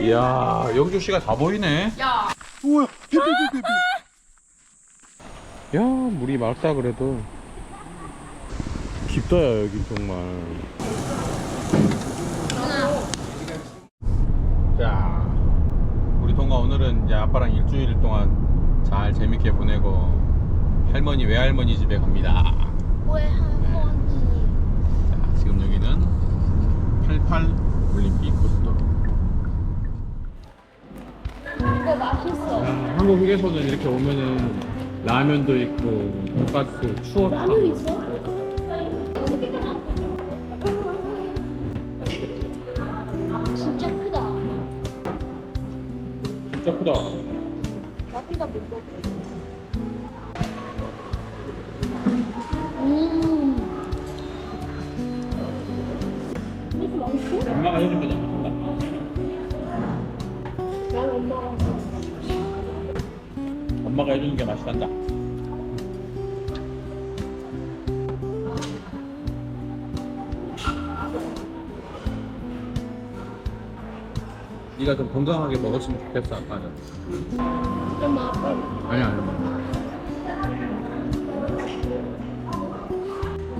이야 영주 씨가 다 보이네. 야, 우와. 야 물이 맑다 그래도 깊다 야 여기 정말. 자 우리 동가 오늘은 이제 아빠랑 일주일 동안 잘 재밌게 보내고 할머니 외할머니 집에 갑니다. 왜 할머니? 자, 지금 여기는 88 올림픽 고속도로. 이거 맛있어. 한국 휴게소는 이렇게 오면은 라면도 있고 돈가스 추어탕. 라면 있어? 진짜 크다. 진짜 크다. 나보다 못 먹어. 해주는 게 맛있단다. 네가 좀 건강하게 먹었으면 좋겠어 아빠는. 좀 아빠. 아니 아니.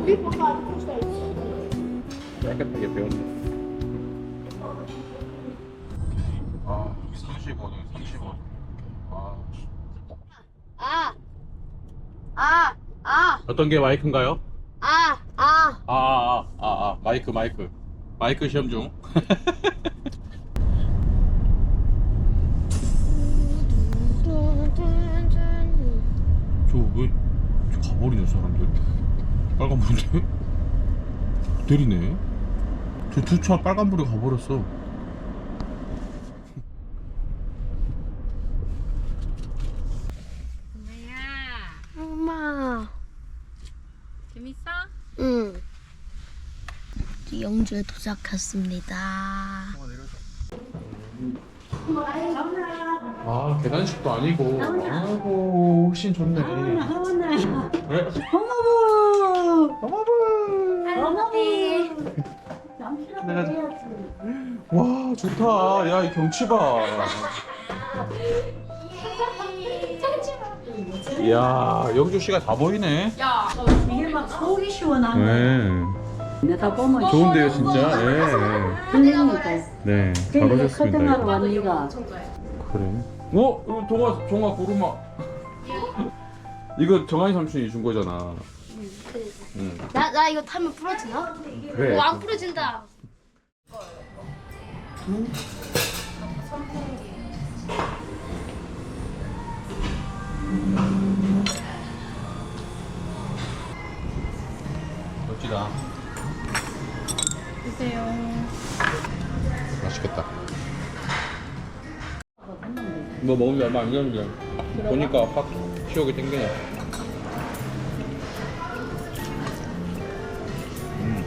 우리 보고 알고 있어. 깨끗하게 배웠네. 어떤 게 마이크인가요? 아. 아. 아, 아, 아, 아, 마이크, 마이크. 마이크 시험 중. 저 왜, 저 가버리네, 사람들. 빨간불인데? 내리네. 저두차 빨간불에 가버렸어. 엄마. 재밌어? 응. 영주에 도착했습니다. 아, 계단식도 아니고. 아이고, 훨씬 좋네. 하원아, 그래? 어머부, 어머니. 내가 와, 좋다. 야, 이 경치 봐. 이야, 영주 씨가 다 보이네. 야, 이게 막 속이 시원하네. 네. 보면 좋은데요, 진짜. 네. 들리니까. 네. 잘 그러니까 오셨습니다. 커튼하러 왔니가. 그래. 어? 이거 동아, 종아 고르마. 이거 정한이 삼촌이 준 거잖아. 응. 나, 나 이거 타면 부러지나? 그래. 어, 안 부러진다. 멋지다. 드세요. 맛있겠다. 뭐 먹은 게 얼마 안 되는데 보니까 확 키우게 땡기네. 음.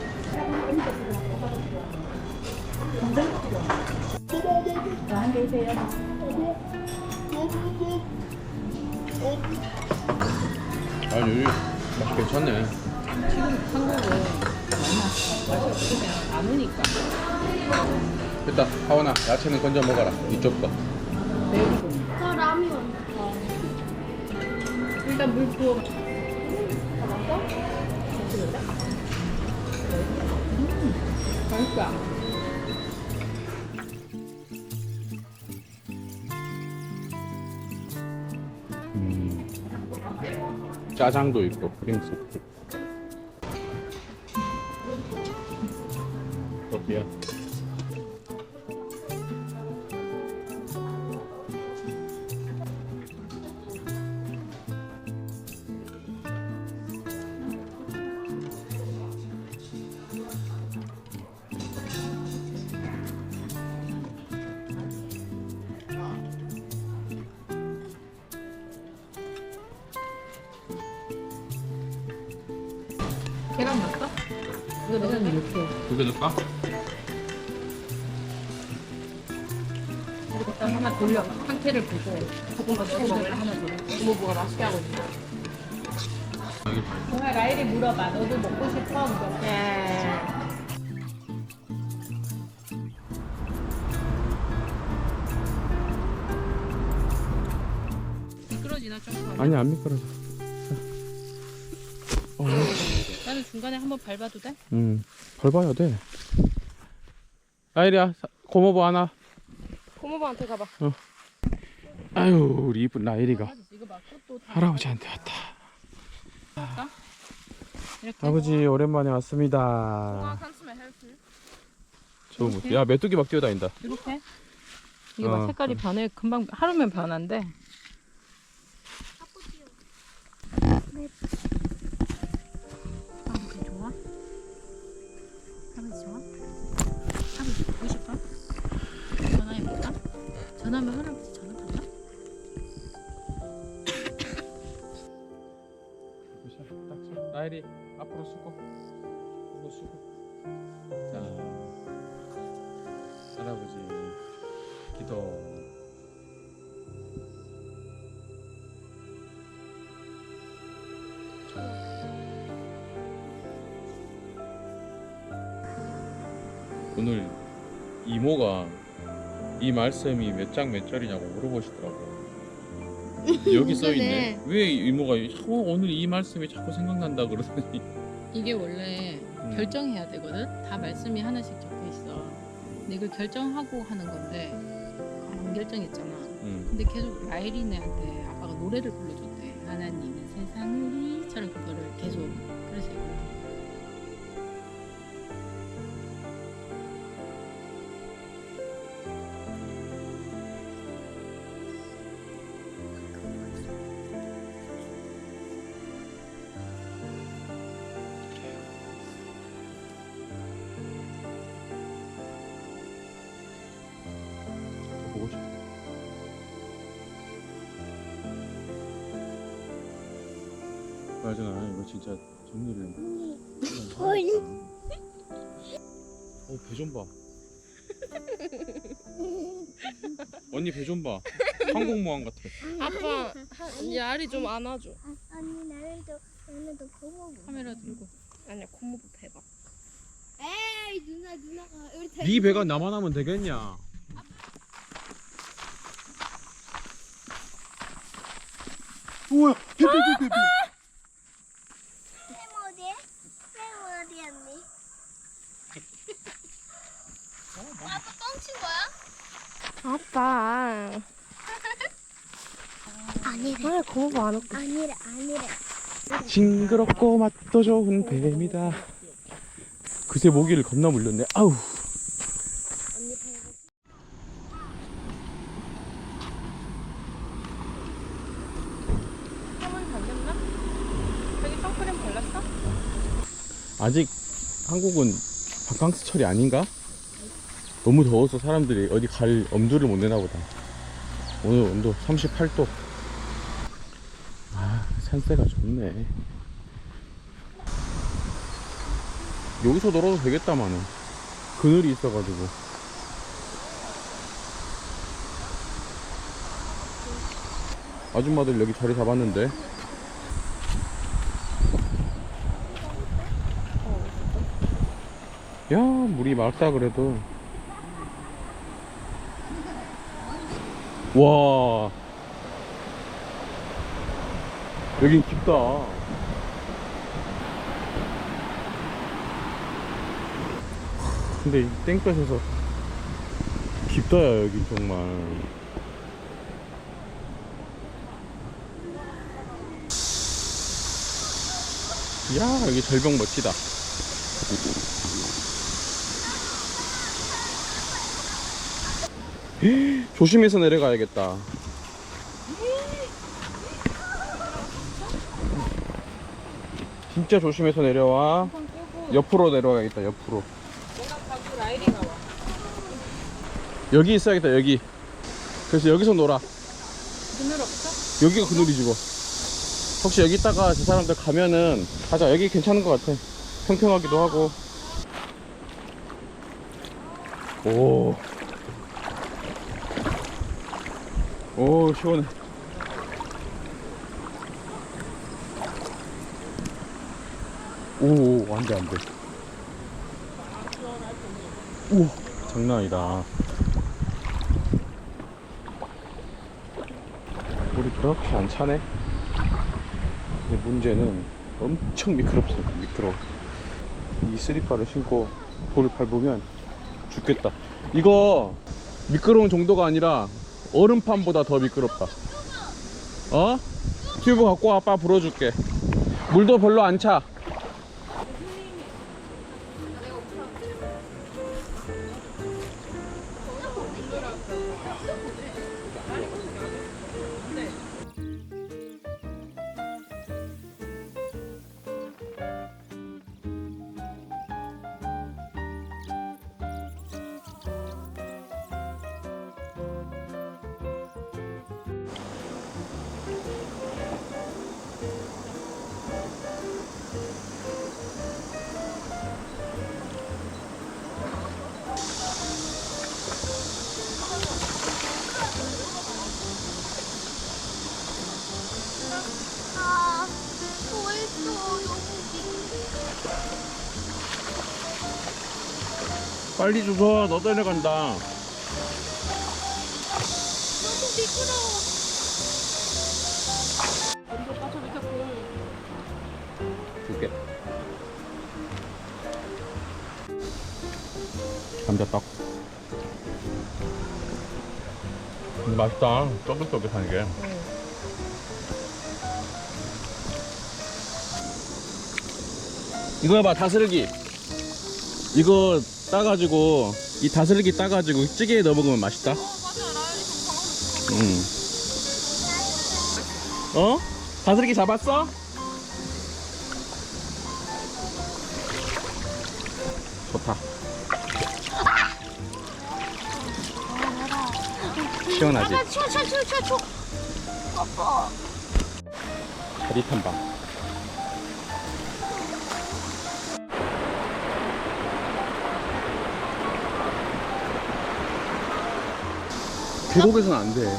한개 있어요. 아 요즘 맛이 괜찮네. 남으니까. 됐다. 하원아 야채는 건져 먹어라. 이쪽 거. 저 라면. 일단 물 부어. 맛있다. 음. 짜장도 있고 크림 스 프. 어때요? 계란 넣었어? 이거 넣으면 이렇게. 두개 넣을까? 일단 하나 돌려 상태를 보고 조금만 조금만 하나 돌려 부모부가 맛있게 하고 있어 정말 라일이 물어봐 너도 먹고 싶어? 물어봐 네. 아니 안 미끄러져. 어, 네. 나는 중간에 한번 밟아도 돼? 음, 벌 봐야 돼. 아이리야, 고모부 하나. 고모부한테 가봐. 아유, 우리 이쁜 나이리가 이거 맞고 또다 할아버지한테 왔다. 할까? 이렇게. 아버지 오랜만에 아, 왔습니다. 한숨에 헬프. 저 뭐, 야 메뚜기 막 뛰어다닌다. 이렇게. 이거 어, 봐 색깔이 변해 금방 하루면 변한대. 전화하면 할아버지 전화 받나? 나이리 앞으로 쓰고, 이거 쓰고. 자, 할아버지 기도. 오늘 이모가 이 말씀이 몇 장 몇 절이냐고 물어보시더라고. 여기 써 있네. 왜 이모가 자꾸 오늘 이 말씀이 자꾸 생각난다 그러더니 이게 원래 음. 결정해야 되거든. 다 말씀이 하나씩 적혀 있어. 근데 이걸 결정하고 하는 건데 안 결정했잖아. 음. 근데 계속 라이린한테 아빠가 노래를 불러줬대. 하나님은 세상을 이처럼 그거를 계속 맞아, 이거 진짜 정리를. 어, 배좀 봐. 언니 배 좀 봐. 항공모함 같아. 아빠 한- 야리 좀 안아줘. 아니 나는도 나는도 고마워. 카메라 들고 아니야 고모부 대박. 에이 누나 누나가 우리 대. 네 배가 나만 하면 되겠냐? 우와, 배, 배, 배, 배, 배. 쌤 어디에? 쌤 어디였니? 아빠 뻥친 거야? 아빠. 아니래. 왜 고모부 안 웃고? 아니래 아니래. 징그럽고 맛도 좋은 뱀이다. 그새 모기를 겁나 물렸네. 아우. 아직 한국은 바캉스철이 아닌가? 너무 더워서 사람들이 어디 갈 엄두를 못 내나 보다. 오늘 온도 38도. 아, 산세가 좋네. 여기서 놀아도 되겠다마는. 그늘이 있어가지고. 아줌마들 여기 자리 잡았는데. 야, 물이 맑다 그래도. 와. 여긴 깊다. 근데 이 땡볕에서 깊다, 야, 여기 정말. 야, 여기 절벽 멋지다. 조심해서 내려가야겠다. 진짜 조심해서 내려와. 옆으로 내려가야겠다, 옆으로. 여기 있어야겠다, 여기. 그래서 여기서 놀아. 그늘 없어? 여기가 그늘이지 뭐. 혹시 여기 있다가 저 사람들 가면은 가자. 여기 괜찮은 것 같아. 평평하기도 하고. 오. 오, 시원해. 오, 오, 안 돼, 안 돼. 우와, 장난 아니다. 우리 그렇게 안 차네. 근데 문제는 엄청 미끄럽습니다. 미끄러워. 이 스리퍼를 신고 돌을 밟으면 죽겠다. 이거 미끄러운 정도가 아니라 얼음판보다 더 미끄럽다. 어? 튜브 갖고 와, 아빠 불어줄게. 물도 별로 안 차. 빨리 주워. 너 내려간다. 너무 미끄러워. 줄게. 감자떡. 맛있다. 쫄깃쫄깃한 게. 이거 봐 다슬기. 이거 따가지고 이 다슬기 따가지고 찌개에 넣어 먹으면 맛있다. 응. 어? 다슬기 잡았어? 좋다. 시원하지? 아, 추워, 추워, 추워, 추워, 추워. 아빠. 다리 탐방. 계곡에서는 안 돼.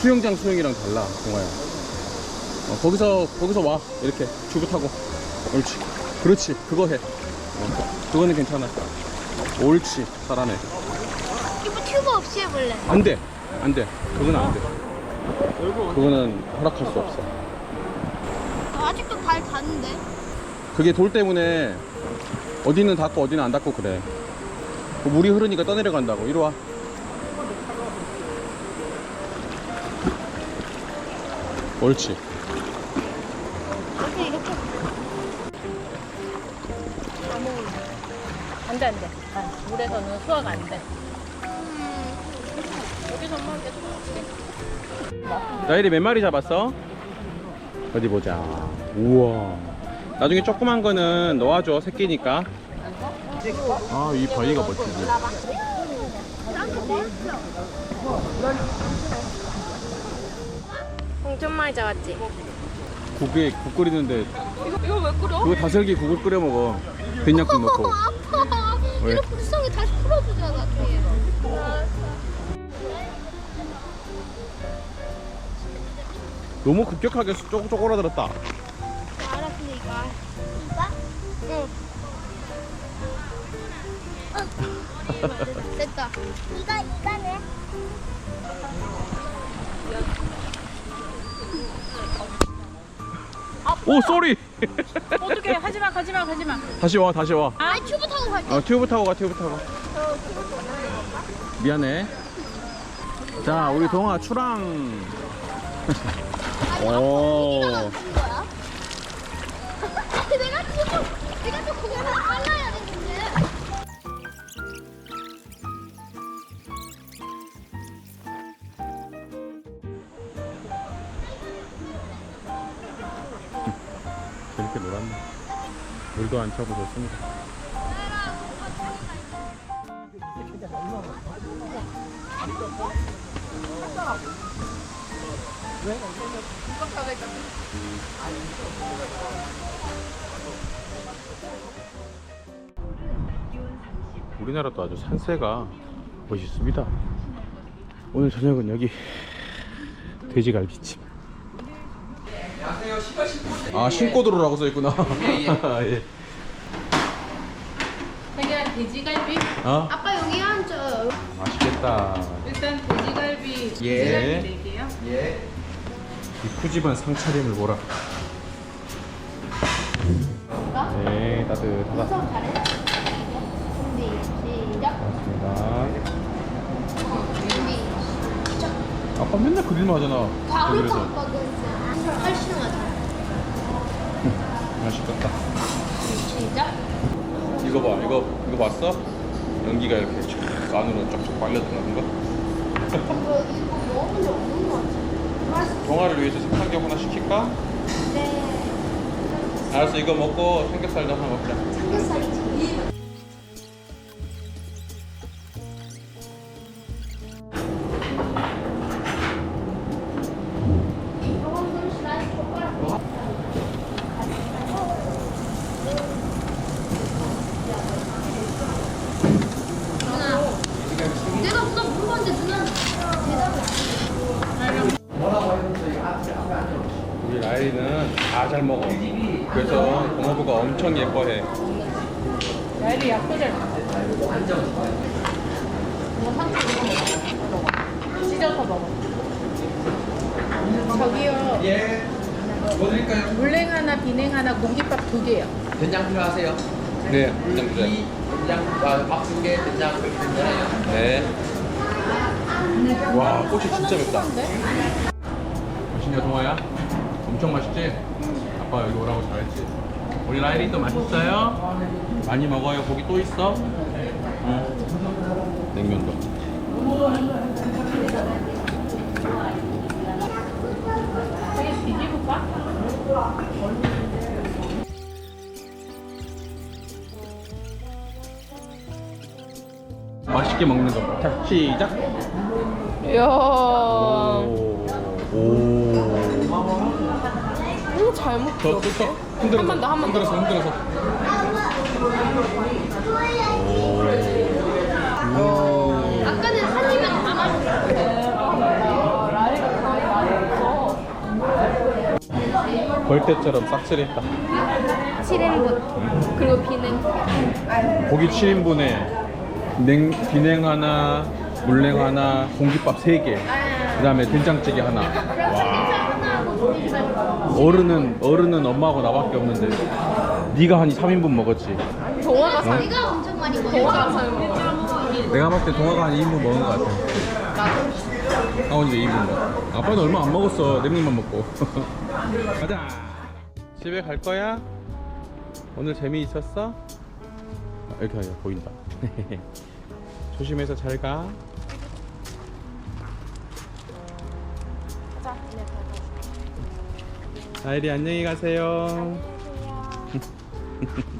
수영장 수영이랑 달라, 동아야. 어, 거기서, 거기서 와. 이렇게. 튜브 타고. 옳지. 그렇지. 그거 해. 어, 그거는 괜찮아. 옳지. 잘하네. 이거 튜브 없이 해볼래. 안 돼. 안 돼. 그건 안 돼. 그거는 허락할 수 없어. 아직도 발 닿는데? 그게 돌 때문에 어디는 닿고 어디는 안 닿고 그래. 그 물이 흐르니까 떠내려간다고. 이리 와. 옳지. 이렇게, 이렇게. 안돼 안 돼. 아, 물에서는 수화가 안 돼. 여기서만 계속 먹게. 나일이 몇 마리 잡았어? 어디 보자. 우와. 나중에 조그만 거는 놓아줘. 새끼니까. 아, 이 바위가 멋지지. 엄청 많이 잡았지? 국에 국 끓이는데 이거, 이거 왜 끓여? 그거 다슬기 국을 끓여 먹어. 된장국 넣고. 아파. 왜? 이거 불쌍해 다시 풀어주잖아, 뒤에. 너무 급격하게 쪼, 쪼그라들었다. 알았으니까. 이거? 응. 됐다. 이거, 이거네. 오, 쏘리! 어떻게 하지마 가지마 가지마. 다시 와, 다시 와. 아, 튜브 타고 갈게. 어, 튜브 타고 가, 튜브 타고 가. 미안해. 자, 우리 동아 출항. 오. 거야? 내가 튜브, 내가 또 거기 재밌게 놀았네. 물도 안 차고 좋습니다. 우리나라도 아주 산세가 멋있습니다. 오늘 저녁은 여기 돼지갈비집. 아 신고 들어오라고 써있구나. 예. 자기야 돼지갈비. 어? 아빠 여기 앉아. 맛있겠다. 일단 돼지갈비 예. 돼지갈비 네 개요. 이 푸짐한 상차림을 보라. 네, 따뜻하다. 우선 잘해. 준비 시작. 고맙습니다. 준비 시작. 아빠 맨날 그릴만 하잖아. 가을 그래서 깜빡은 할신하자. 맛있겠다. 시작. 이거 봐, 이거 이거 봤어? 연기가 이렇게 쫙 안으로 쫙쫙 빨려 들어가는 거. 이거 이거 먹은 적 없는 것 같아. 동아를 위해서 삼겹 하나 시킬까? 네. 알았어, 이거 먹고 삼겹살도 하나 먹자. 삼겹살이지. 라일이는 다 잘 먹어. 그래서 고모부가 엄청 예뻐해. 잘 먹어. 이거 상추 이거 먹어. 찢어서 먹어. 저기요. 예. 뭐 드릴까요? 물냉 하나, 비냉 하나, 공깃밥 두 개요. 된장 필요하세요? 네, 된장 주세요. 이 된장, 아, 밥두 개, 된장 된잖아요. 네. 와, 꽃이 진짜 맵다. 맛있냐, 동아야? 엄청 맛있지? 아빠 여기 오라고 잘했지? 우리 또 맛있어요? 많이 먹어요. 고기 또 있어? 응. 냉면도. 되게 뒤집을까? 맛있게 먹는 거. 자, 시작. 이야. 오. 오. 잘 먹. 더, 더, 더. 흔들어서. 한번 더, 한번 더. 흔들어서, 흔들어서. 오. 아까는 마셨어. 벌떼처럼 싹쓸이했다. 7인분. 그리고 비냉. 고기 7인분에 냉, 비냉 하나, 물냉 하나, 공깃밥 3개. 그 다음에 된장찌개 하나. 와. 어른은, 어른은 엄마하고 나밖에 없는데. 네가 한 3인분 먹었지. 동화가 사. 네가 엄청 많이 먹어. 동화가 사요. 내가 봤을 때 동아가 한 2인분 먹은 것 같아. 아, 언제 2인분 먹어? 아빠도 얼마 안 먹었어. 냉면만 먹고. 가자. 집에 갈 거야? 오늘 재미있었어? 아, 이렇게 하자. 보인다. 조심해서 잘 가. 아이리 안녕히 가세요.